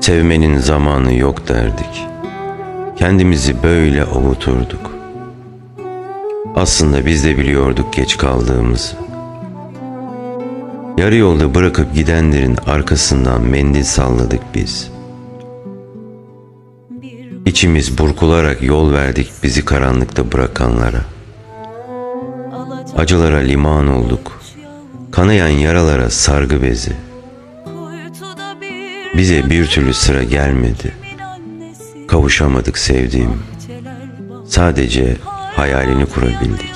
Sevmenin zamanı yok derdik. Kendimizi böyle avuturduk. Aslında biz de biliyorduk geç kaldığımızı. Yarı yolda bırakıp gidenlerin arkasından mendil salladık biz. İçimiz burkularak yol verdik bizi karanlıkta bırakanlara. Acılara liman olduk. Kanayan yaralara sargı bezi. Bize bir türlü sıra gelmedi. Kavuşamadık sevdiğim. Sadece hayalini kurabildik.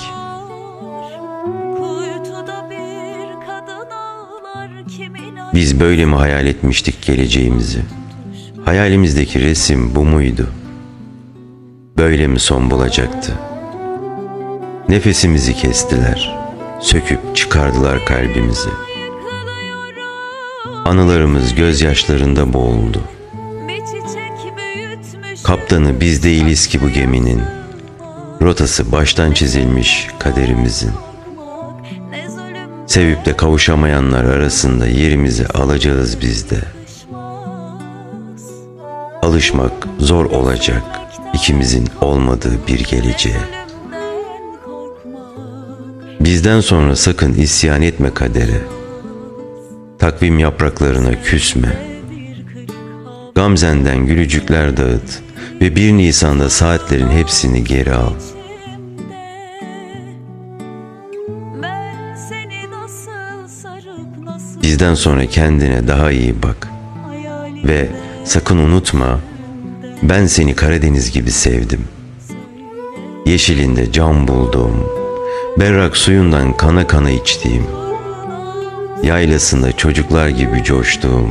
Biz böyle mi hayal etmiştik geleceğimizi? Hayalimizdeki resim bu muydu? Böyle mi son bulacaktı? Nefesimizi kestiler. Söküp çıkardılar kalbimizi. Anılarımız gözyaşlarında boğuldu. Kaptanı biz değiliz ki bu geminin. Rotası baştan çizilmiş kaderimizin. Sevip de kavuşamayanlar arasında yerimizi alacağız biz de. Alışmak zor olacak ikimizin olmadığı bir geleceğe. Bizden sonra sakın isyan etme kadere. Takvim yapraklarına küsme. Gamzenden gülücükler dağıt ve 1 Nisan'da saatlerin hepsini geri al. Bizden sonra kendine daha iyi bak ve sakın unutma ben seni Karadeniz gibi sevdim. Yeşilinde can bulduğum, berrak suyundan kana kana içtiğim, yaylasında çocuklar gibi coştuğum,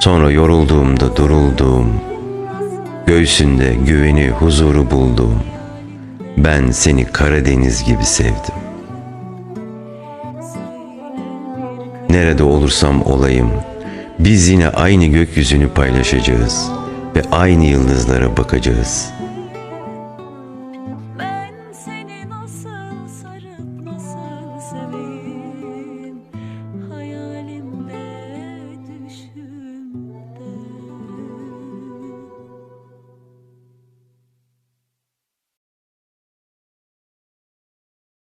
sonra yorulduğumda durulduğum, göğsünde güveni huzuru bulduğum, ben seni Karadeniz gibi sevdim. Nerede olursam olayım, biz yine aynı gökyüzünü paylaşacağız ve aynı yıldızlara bakacağız.''